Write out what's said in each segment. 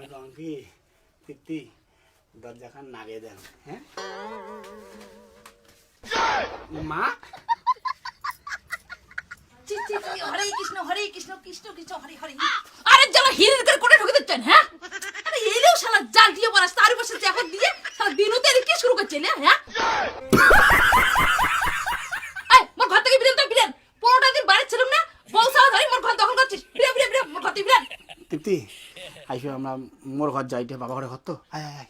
মই কওঁ কি তৃপ্তি? দরজাখান নাগে দেন হ্যাঁ? মা? চি, চি, চি, হরে কৃষ্ণ হরে কৃষ্ণ কৃষ্ণ কৃষ্ণ হরে হরে। আরে জ্বালা হিরের করে কোটে ঢুকে দিচ্ছেন হ্যাঁ? আরে এলেও শালা জাল দিয়ে পড়াস তার উপর সাথে এখন দিয়ে শালা দিনও তো কি শুরু করছে না হ্যাঁ? এই মোর ঘর থেকে বিরেন তো বিরেন পনেরোটা দিন বাড়ি ছিলাম না বউ সালা ধরে মোর ঘর দখল করছিস। মোর ঘর থেকে তৃপ্তি আইসো আমরা মোর ঘর যাইতে বাবা ঘরে ঘর তো। আয় আয় আয়।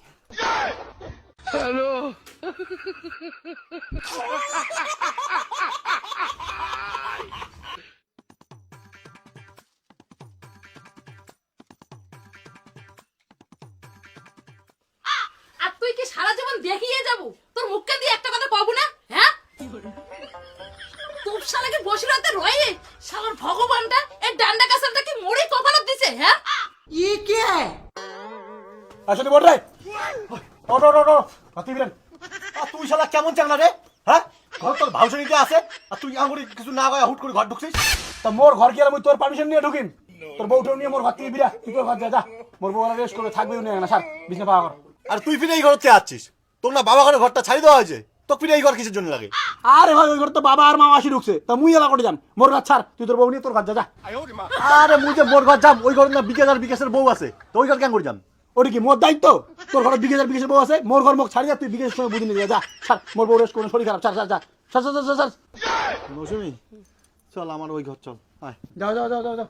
আর তুই কি সারা জীবন দেখিয়ে যাব? তোর মুখকে দিয়ে একটা কথা পাবো না? হ্যাঁ? তোর শালাকে বসে রাতে রয়ে শালার ভগবানটা আসলে বল রে। ওট ওট হাতি বিলেন। আর তুই শালা কেমন চাংলা রে? হ্যাঁ? ঘর তোর ভাউসনিতে আছে। আর তুই আঙুরি কিছু না কয়ে হুট করে ঘর ঢুকছিস? তা মোর ঘর গিয়ে আমি তোর পারমিশন নিয়ে ঢুকিম। তোর বউটাও নিয়ে মোর ঘর থেকে বিরা তুই তোর ঘর যা যা। মোর বউ রেস্ট করে থাকবে না না স্যার বিছনা পাওয়া কর। আর তুই ফিরে এই ঘরতে আছিস তোর না বাবা ঘরে ঘরটা ছাড়ি দেওয়া হয়েছে। তো ফিরে এই ঘর কিসের জন্য লাগে? আরে ভাই ওই ঘর তো বাবা আর মা আসি ঢুকছে। তা মুই এলা করে যাম মোর ঘর ছাড়। তুই তোর বউ নিয়ে তোর ঘর যা যা। আরে মুই যে মোর ঘর যাম ওই ঘর না বিকাশ আর বিকাশের বউ আছে। তো ওই ঘর কেন করে যাম? ওটা কি মোর দায়িত্ব? তোর ঘরে বিকেশের বিকেশের বউ আছে মোর ঘর মুখ ছাড়ি যা তুই বিকেশের সময় বুঝি নিয়ে যা ছাড় মোর বউ রেস্ট করে শরীর খারাপ ছাড় ছাড় যা ছাড় ছাড় ছাড় ছাড় মৌসুমি চল আমার ওই ঘর চল আয়। যাও যাও যাও যাও যাও।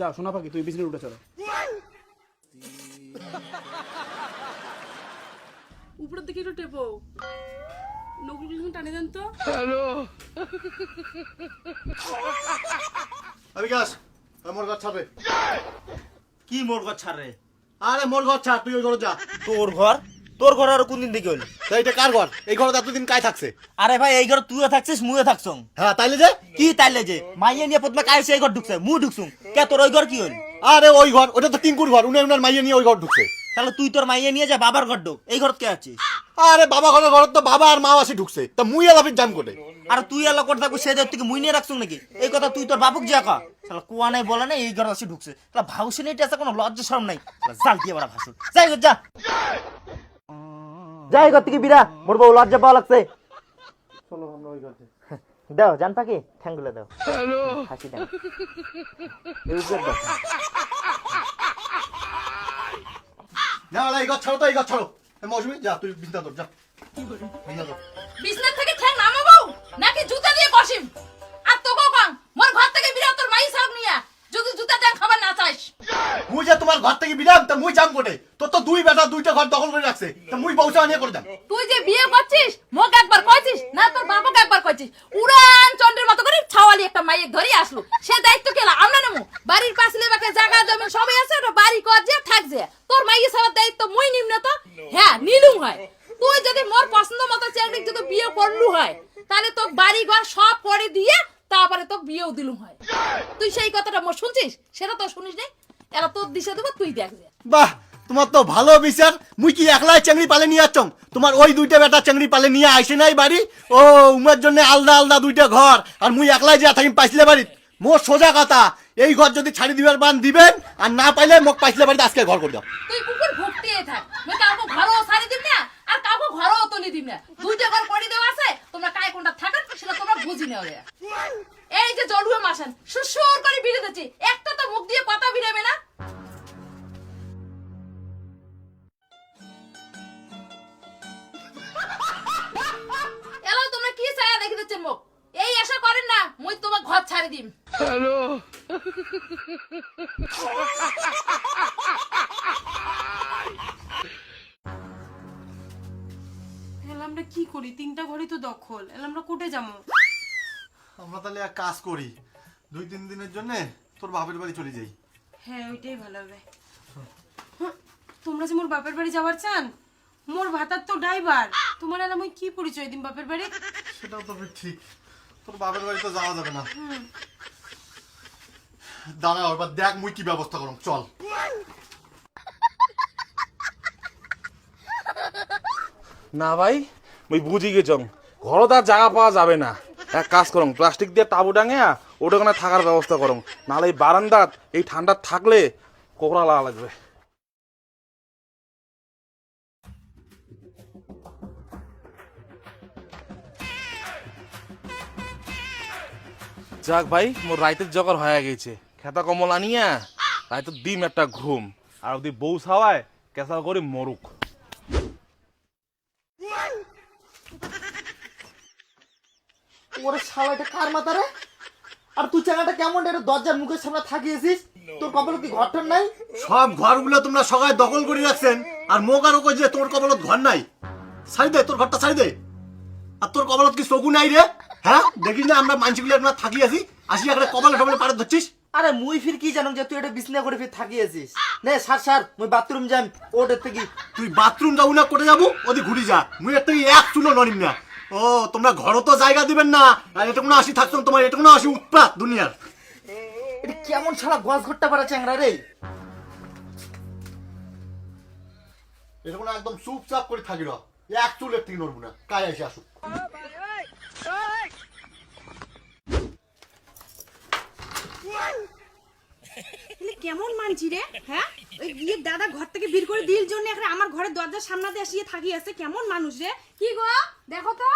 যাও সোনা পাখি তুই বিছনে উঠে চলো। উপরের দিকে একটু টেপো। নকুল টানে দেন তো। মোর ঘর ছাড়বে কি মোর ঘর ছাড় রে? আরে মোর ঘর ছাড় তুই ওই ঘরে যা। তোর ঘর? তোর ঘর আর কোন দিন থেকে হইল? তো কার ঘর? এই ঘরে এতদিন কায় থাকছে? আরে ভাই এই ঘর তুইও থাকছিস মুইও থাকছং। হ্যাঁ তাইলে যে? কি তাইলে যে? মাইয়ে নিয়ে প্রথমে কায় সেই ঘর ঢুকছে? মুই ঢুকছুং। কে তোর ওই ঘর কি হইল? আরে ওই ঘর ওটা তো টিঙ্কুর ঘর উনার উনার মাইয়ে নিয়ে ওই ঘর ঢুকছে। তাহলে তুই তোর মাইয়ে নিয়ে যা বাবার ঘর ঢুক। এই ঘর কে আছিস? আরে বাবা ঘরের ঘর তো বাবা আর মা আসি ঢুকছে। তা মুই এলাফির জাম করে আর তুই এলা করে থাকবি সেই থেকে মুই নিয়ে রাখছুং নাকি? এই কথা তুই তোর বাবুক যে কা তাহলে কুয়া নাই বলে নাই এই ঘর আসি ঢুকছে। তাহলে ভাউসে নেই আছে কোনো লজ্জা শরম নাই। জাল দিয়ে বড় ভাসুর। যাই যা। যাই ঘর থেকে বিরা মোর বউ লজ্জা পাওয়া লাগছে। চলো আমরা ওই ঘরে দাও জান পাখি ঠ্যাঙ্গুলে দাও। হাসি দাও। এই না না, এই ঘর ছাড়ো তো এই ঘর ছাড়ো। মৌসুমি যা তুই বিছনা তোর যা বিছনা থেকে ঠ্যাং নামাবো নাকি জুতা দিয়ে বসিম আর তোকেও কম মোর ঘর থেকে বিরাট তোর মাই সাহেব নিয়া যদি জুতা ট্যাং খাবার না চাইস মুই যে তোমার ঘর থেকে বিরাম তা মুই জাম কোটে তোর তো দুই বেটা দুইটা ঘর দখল করে রাখছে তা মুই বউসা নিয়ে করে যাম তুই যে বিয়ে করছিস মোক একবার কইছিস না তোর বাবাকে একবার কইছিস উড়ান চন্দ্রের মতো করে ছাওয়ালি একটা মাইয়ে ধরে আসলো সে দায়িত্ব কেলা আমরা বাড়ির পাশে বাকে জায়গা জমি সবই আছে ওটা বাড়ি কর যে থাক যে তোর মাইয়ে সবার দায়িত্ব মুই নিম হ্যাঁ নিলুম হয়। তুই যদি মোর পছন্দ মতো চেংড়ি যদি বিয়ে করলু হয়, তাহলে তোর বাড়ি ঘর সব করে দিয়ে তারপরে তোর বিয়েও দিলুম হয়। তুই সেই কথাটা মোর শুনছিস? সেটা তো শুনিস নাই এরা তোর দিশে দেবো, তুই দেখ বাহ, তোমার তো ভালো বিচার। মুই কি একলাই চেংড়ি পালে নিয়ে আসছং? তোমার ওই দুইটা বেটা চেংড়ি পালে নিয়ে আইসে নাই বাড়ি? ও, উমের জন্য আলাদা আলাদা দুইটা ঘর। আর মুই একলাই যে থাকি পাইছিলে বাড়ি মোর সোজা কথা, এই ঘর যদি ছাড়ি দিবার বান দিবেন, আর না পাইলে মোক পাইছিলে বাড়িতে আজকে ঘর করে দাও। তুই কুকুর ভুগতেই থাক। মই কাউকে ঘরও ছাড়ি দিব না, আর কাউকে ঘরও তুলি দিব না। দুইটা ঘর করে দেওয়া আছে, তোমরা কাই কোনটা থাকেন সেটা তোমরা বুঝি নেও এই যে জড়ুয়ে মাসান সুসুর করে বিড়ে দিচ্ছি। একটা ছাড়ি দিম আমরা কি করি? তিনটা ঘরই তো দখল। এলা আমরা কোটে যাব। আমরা তাহলে এক কাজ করি। দুই তিন দিনের জন্য তোর বাপের বাড়ি চলে যাই। হ্যাঁ ওইটাই ভালো হবে। তোমরা যে মোর বাপের বাড়ি যাওয়ার চান মোর ভাতার তো ড্রাইভার। তোমার এলা মই কি পরিচয় দিম বাপের বাড়ি? সেটাও তো ঠিক। তোর বাপের বাড়ি তো যাওয়া যাবে না। দাঁড়া, এবার দেখ মুই কি ব্যবস্থা করম, চল। না ভাই ওই বুঝি গেছং ঘরত আর জায়গা পাওয়া যাবে না। এক কাজ করুন প্লাস্টিক দিয়ে তাবু ডাঙে ওটা থাকার ব্যবস্থা করুন নাহলে এই বারান্দাত এই ঠান্ডা থাকলে কোকড়া লাগা লাগবে। যাক ভাই মোর রাইতের জগর হয়ে গেছে। খেতা কমল আনিয়া রাইতের ডিম একটা ঘুম। আর যদি বউ সাওয়ায় কেঁচা করে মরুক। ওরে শালা এটা কার মাথা রে? আর তুই চাঙাটা কেমন এটা দরজার মুখের সামনে থাকিয়েছিস? তোর কপালে কি ঘরটার নাই? সব ঘরগুলো তোমরা সবাই দখল করে রাখছেন। আর মোগার ওকে যে তোর কপালত ঘর নাই। ছাড়ি দে তোর ঘরটা ছাড়ি দে। আর তোর কপালত কি চকু নাই রে? হ্যাঁ? দেখিস না আমরা মানসিকগুলো আমরা থাকি আছি। আসি একটা কপালে সবাই পারে ধরছিস। আরে মুই ফির কি জানো যে তুই এটা বিছনা করে ফির থাকিয়েছিস নে সার সার মুই বাথরুম যাম ওটার থেকে। তুই বাথরুম যাব না করে যাব? ওদি ঘুরি যা। মুই একটা এক চুলো নরিম না। ও তোমরা ঘরও তো জায়গা দিবেন না। আর এটা কোনো আসি থাকছো তোমার এটা কোনো আসি উৎপাত দুনিয়ার। এটা কেমন ছাড়া গজ ঘরটা পারা চ্যাংরা রে? এটা কোনো একদম চুপচাপ করে থাকি র। এক চুলের থেকে নড়বো না। কায় এসে আসুক এলে কেমন মানছি রে? হ্যাঁ? ওই গিয়ে দাদা ঘর থেকে বের করে দিল জন্য এখন আমার ঘরের দরজার সামনাতে আসিয়ে থাকি আছে। কেমন মানুষ রে? কি গো? দেখো তো।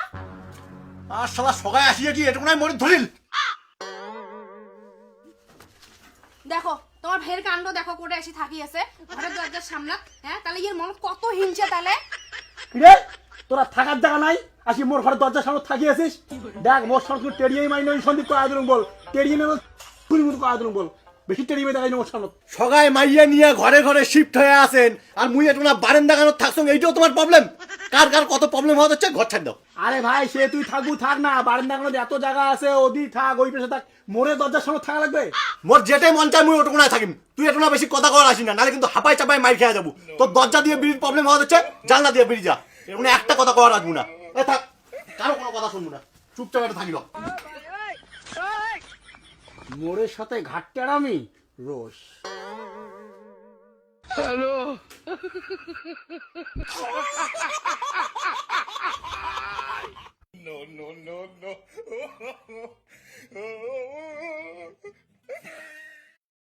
আর সবাই সবাই আসিয়ে কি এটা কোনো মনে ধরিল। দেখো তোমার ভের কাণ্ড দেখো করে এসে থাকি আছে ঘরের দরজার সামনে। হ্যাঁ? তাহলে ইয়ের মন কত হিংসে তাহলে? রে তোরা থাকার জায়গা নাই? আসি মোর ঘরের দরজার সামনে থাকি আছিস? দেখ মোর সামনে টেরিয়াই মাইন সন্দীপ করা দিলুম বল। টেরিয়ে নেব ফুল মতো করা দিলুম বল। বেশি দেখাই সগাই মাইয়া নিয়ে ঘরে ঘরে শিফট হয়ে আছেন আর মুই এটা না বারেন্দা গানো থাকছো এইটাও তোমার প্রবলেম কার কার কত প্রবলেম হওয়া হচ্ছে ঘর ছাড় দাও। আরে ভাই সে তুই থাকবু থাক না বারান্দা এত জায়গা আছে ওদি থাক ওই পেশে থাক মোরে দরজার সামনে থাকা লাগবে? মোর যেটাই মন চায় মুই ওটুকুনায় থাকিম। তুই এটা না বেশি কথা কর আসি না নাহলে কিন্তু হাপাই চাপাই মাইর খেয়ে যাব। তোর দরজা দিয়ে বিড়ির প্রবলেম হওয়া হচ্ছে জানলা দিয়ে বেরিয়ে যা। একটা কথা কওয়ার আসব না। এ থাক কারও কোনো কথা শুনব না। চুপচাপ এটা থাকিল মোড়ের সাথে ঘাটটার আমি রোষ hello no, no, no, no.